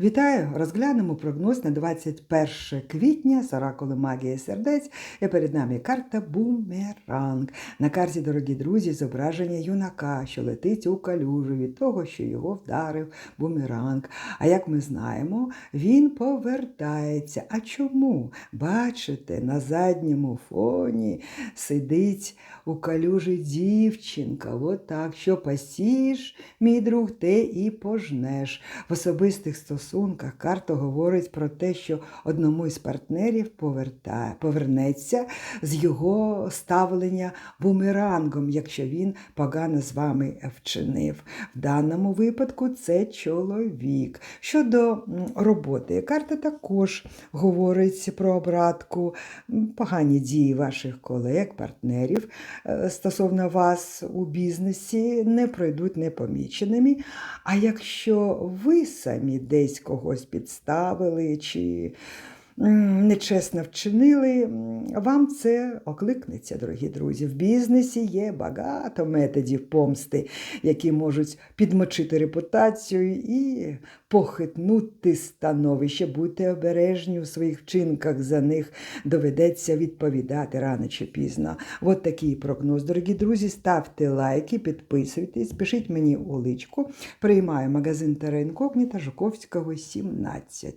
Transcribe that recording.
Вітаю! Розглянемо прогноз на 21 квітня з оракули магії сердець. І перед нами карта Бумеранг. На карті, дорогі друзі, зображення юнака, що летить у калюжу від того, що його вдарив бумеранг. А як ми знаємо, він повертається. А чому? Бачите, на задньому фоні сидить у калюжі дівчинка. От що посієш, мій друг, те і пожнеш. В особистих стосунках карта говорить про те, що одному із партнерів повертає, повернеться з його ставлення бумерангом, якщо він погано з вами вчинив. В даному випадку це чоловік. Щодо роботи, карта також говорить про обратку, погані дії ваших колег, партнерів е, стосовно вас у бізнесі не пройдуть непоміченими. А якщо ви самі десь когось підставили чи нечесно вчинили, вам це окликнеться, дорогі друзі. В бізнесі є багато методів помсти, які можуть підмочити репутацію і похитнути становище. Будьте обережні у своїх вчинках, за них доведеться відповідати рано чи пізно. От такий прогноз, дорогі друзі. Ставте лайки, підписуйтесь, пишіть мені у личку. Приймаю магазин Терра Інкогніта Жуковського, 17.